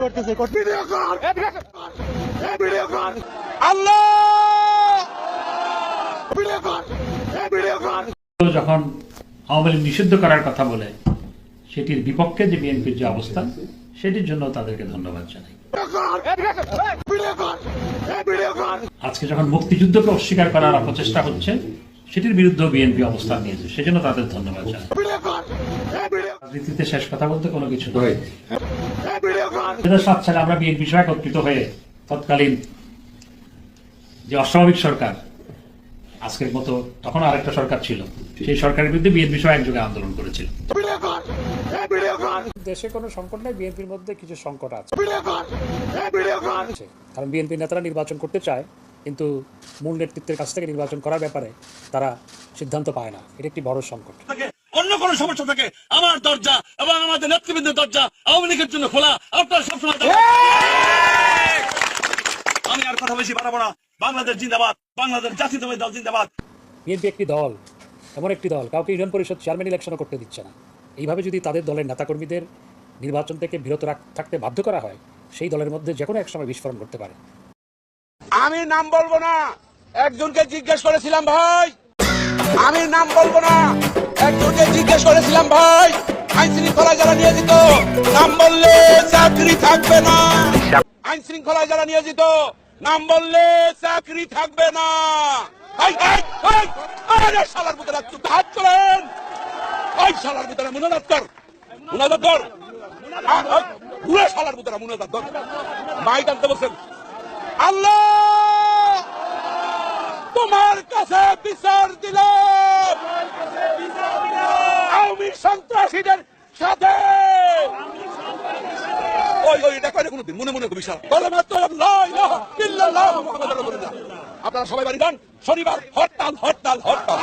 করতেছে ভিডিও কর ভিডিও কর আল্লাহ ভিডিও কর ভিডিও কর যখন আওয়ামী লীগ নিষিদ্ধ করার কথা বলে সেটির বিপক্ষে যে বিএনপির যে অবস্থান সেটির জন্য তাদেরকে ধন্যবাদ জানাই আজকে যখন মুক্তিযুদ্ধকে অস্বীকার করার অপচেষ্টা হচ্ছে সেটির বিরুদ্ধে বিএনপি অবস্থান নিয়েছে সেজন্য তাদের ধন্যবাদ জানাই রাজনীতিতে শেষ কথা বলতে কোনো কিছু নয় সাত সালে আমরা বিএনপি সহ একত্রিত হয়ে তৎকালীন যে অস্বাভাবিক সরকার আজকের মতো তখন আরেকটা সরকার ছিল সেই সরকারের বিরুদ্ধে বিএনপি সহ একযোগে আন্দোলন করেছিল। দেশে কোনো সংকট নেই বিএনপির মধ্যে কিছু সংকট আছে। কারণ বিএনপি নেতারা নির্বাচন করতে চায় কিন্তু মূল নেতৃত্বের কাছ থেকে নির্বাচন করার ব্যাপারে তারা সিদ্ধান্ত পায় না। এটা একটি বড় সংকট। অন্য কোনো সমস্যা থাকে আমার দরজা এবং আমাদের নেতৃবৃন্দের দরজা আওয়ামী লীগের জন্য খোলা আপনারা সবসময় আমি আর কথা বেশি বাড়াবো না। বাংলাদেশ জিন্দাবাদ বাংলাদেশ জাতীয়তাবাদী দল জিন্দাবাদ। বিএনপি একটি দল এমন একটি দল কাউকে ইউনিয়ন পরিষদ চেয়ারম্যান ইলেকশনও করতে দিচ্ছে না। এইভাবে যদি তাদের দলের নেতাকর্মীদের নির্বাচন থেকে বিরত রাখ- থাকতে বাধ্য করা হয় সেই দলের মধ্যে যে কোনো এক সময় বিস্ফোরণ করতে পারে। আমি নাম বলব না। একজনকে জিজ্ঞেস করেছিলাম ভাই। আমি নাম বলব না। একজনকে জিজ্ঞেস করেছিলাম ভাই। আইন শৃঙ্খলায় যারা নিয়োজিত, নাম বললে চাকরি থাকবে না। আইন শৃঙ্খলায় যারা নিয়োজিত, নাম বললে চাকরি থাকবে না। ভিতরে হাত চলেন ওই শালার ভিতরে মুনাজাত কর শালার ভিতরে মুনাজাত কর। মাইক বলছেন আল্লাহ, তোমার কাছে বিচার দিলাম আওয়ামী সন্ত্রাসীদের সাথে! ওই ওই, এটা কয়টা কোনদিন? মনে মনে মুহাম্মাদুর রাসূলুল্লাহ। আপনারা সবাই বাড়ি যান। শনিবার, হরতাল হরতাল হরতাল।